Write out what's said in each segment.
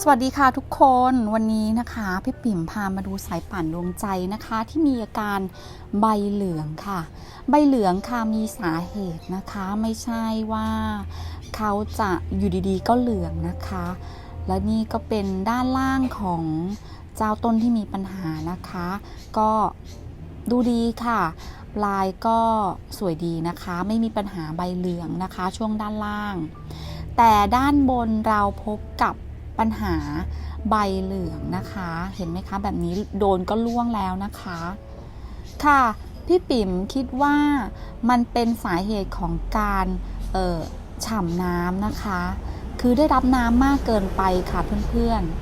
สวัสดีค่ะทุกคนวันนี้นะคะพี่ปิ่มพามาดูสายป่านดวงใจนะคะ ที่มีอาการใบเหลืองค่ะ ใบเหลืองค่ะมีสาเหตุนะคะ ไม่ใช่ว่าเขาจะอยู่ดีๆ ก็เหลืองนะคะ และนี่ก็เป็นด้านล่างของเจ้าต้นที่มีปัญหานะคะ ก็ดูดีค่ะลายก็สวยดีนะคะ ไม่มีปัญหาใบเหลืองนะคะ ช่วงด้านล่าง แต่ด้านบนเราพบกับ ปัญหาใบเหลืองนะคะ เห็นไหมคะ แบบนี้โดนก็ล่วงแล้วนะคะ ค่ะ พี่ปิ๋มคิดว่ามันเป็นสาเหตุของการเออฉ่ำน้ำนะคะ คือได้รับน้ำมากเกินไปค่ะเพื่อนๆ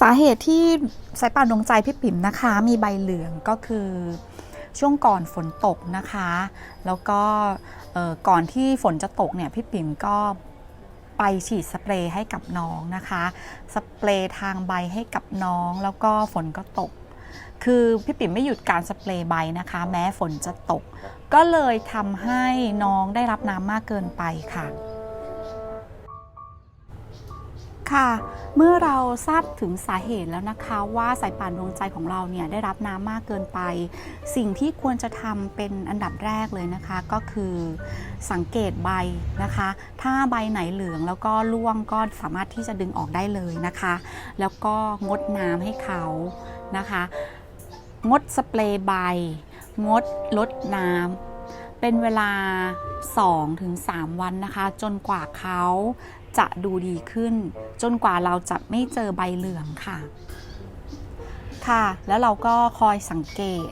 สาเหตุที่สายป่านดวงใจพี่ปิ่มนะคะ มีใบเหลืองก็คือ ช่วงก่อนฝนตกนะคะ แล้วก็ก่อนที่ฝนจะตกเนี่ยพี่ปิ่มก็ไปฉีดสเปรย์ให้กับน้องนะคะ สเปรย์ทางใบให้กับน้อง แล้วก็ฝนก็ตก คือพี่ปิ่มไม่หยุดการสเปรย์ใบนะคะ แม้ฝนจะตก ก็เลยทำให้น้องได้รับน้ำมากเกินไปค่ะ ค่ะ เมื่อเราทราบถึงสาเหตุแล้วนะคะว่าสายป่านดวงใจของเราเนี่ยได้รับน้ำมากเกินไป สิ่งที่ควรจะทำเป็นอันดับแรกเลยนะคะ ก็คือสังเกตใบนะคะ ถ้าใบไหนเหลืองแล้วก็ร่วงก็สามารถที่จะดึงออกได้เลยนะคะ แล้วก็งดน้ำให้เขานะคะ งดสเปรย์ใบ งดลดน้ำเป็นเวลา 2-3 วันนะคะ จนกว่าเขา จะดูดีขึ้น จนกว่าเราจะไม่เจอใบเหลืองค่ะ ค่ะ แล้วเราก็คอยสังเกต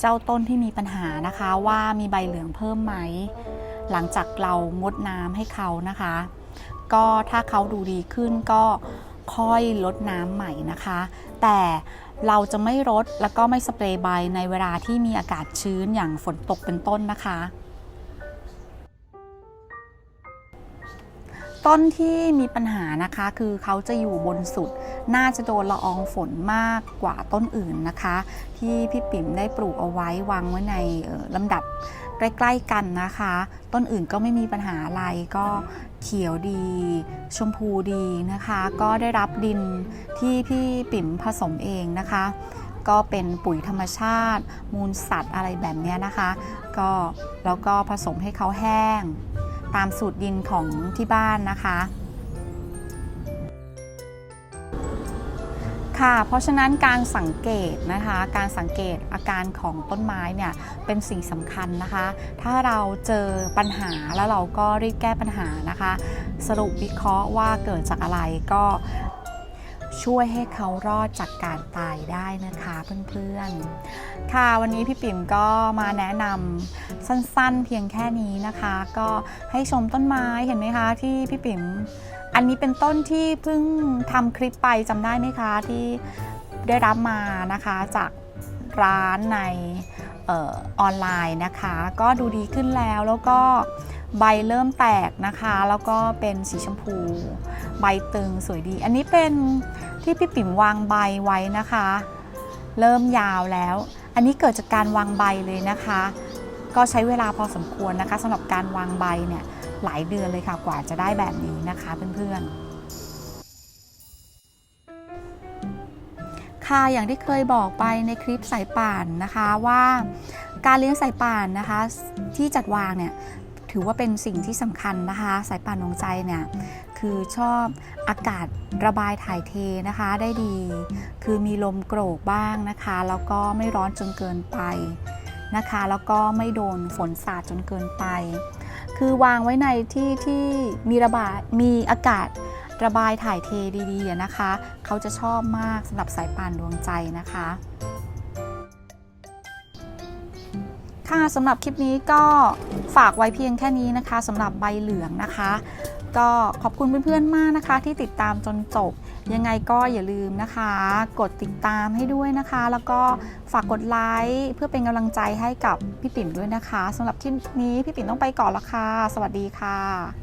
เจ้าต้นที่มีปัญหานะคะว่ามีใบเหลืองเพิ่มไหม หลังจากเรางดน้ำให้เขานะคะ ก็ถ้าเขาดูดีขึ้นก็ค่อยลดน้ำใหม่นะคะ แต่เราจะไม่รดแล้วก็ไม่สเปรย์ใบในเวลาที่มีอากาศชื้นอย่างฝนตกเป็นต้นนะคะ ต้นที่มีปัญหานะคะคือเขาจะอยู่บนสุด น่าจะโดนละอองฝนมากกว่าต้นอื่นนะคะ ที่พี่ปิ่มได้ปลูกเอาไว้วางไว้ในลำดับใกล้ๆกันนะคะ ต้นอื่นก็ไม่มีปัญหาอะไรก็เขียวดี ชมพูดีนะคะ ก็ได้รับดินที่พี่ปิ่มผสมเองนะคะ ก็เป็นปุ๋ยธรรมชาติ มูลสัตว์อะไรแบบนี้นะคะ ก็แล้วก็ผสมให้เขาแห้ง ตามสูตรดินของที่บ้านนะคะ ค่ะ เพราะฉะนั้นการสังเกตนะคะ การสังเกตอาการของต้นไม้เนี่ยเป็นสิ่งสำคัญนะคะ ถ้าเราเจอปัญหาแล้วเราก็รีบแก้ปัญหานะคะ สรุปวิเคราะห์ว่าเกิดจากอะไรก็ ช่วยให้เขารอดจากการตายได้นะคะเพื่อนๆ ค่ะวันนี้พี่ปิ่มก็มาแนะนำสั้นๆ เพียงแค่นี้นะคะ ก็ให้ชมต้นไม้เห็นไหมคะที่พี่ปิ่มอันนี้เป็นต้นที่เพิ่งทำคลิปไปจำได้ไหมคะที่ได้รับมานะคะจากร้านในออออนไลน์นะคะ ก็ดูดีขึ้นแล้วแล้วก็ ใบเริ่มแตกนะคะ แล้วก็เป็นสีชมพู ใบตึงสวยดี อันนี้เป็นที่พี่ปิ่มวางใบไว้นะคะ เริ่มยาวแล้ว อันนี้เกิดจากการวางใบเลยนะคะ ก็ใช้เวลาพอสมควรนะคะสำหรับการวางใบเนี่ยหลายเดือนเลยค่ะกว่าจะได้แบบนี้นะคะเพื่อนๆ ค่ะอย่างที่เคยบอกไปในคลิปสายป่านนะคะว่า การเลี้ยงสายป่านนะคะ ที่จัดวางเนี่ย ถือว่าเป็นสิ่งที่สำคัญนะคะ สายป่านดวงใจเนี่ยคือชอบอากาศระบายถ่ายเทนะคะได้ดี คือมีลมโกรกบ้างนะคะ แล้วก็ไม่ร้อนจนเกินไปนะคะ แล้วก็ไม่โดนฝนสาดจนเกินไป คือวางไว้ในที่ที่มีระบายมีอากาศระบายถ่ายเทดีๆนะคะ เขาจะชอบมากสำหรับสายป่านดวงใจนะคะ ค่ะสำหรับคลิปนี้ก็ฝากไว้เพียงแค่นี้นะคะสำหรับใบเหลืองนะคะ ก็ขอบคุณเพื่อนๆมากนะคะ ที่ติดตามจนจบ ยังไงก็อย่าลืมนะคะ กดติดตามให้ด้วยนะคะ แล้วก็ฝากกดไลค์เพื่อเป็นกำลังใจให้กับพี่ปิ่มด้วยนะคะสำหรับคลิปนี้พี่ปิ่มต้องไปก่อนละค่ะสวัสดีค่ะ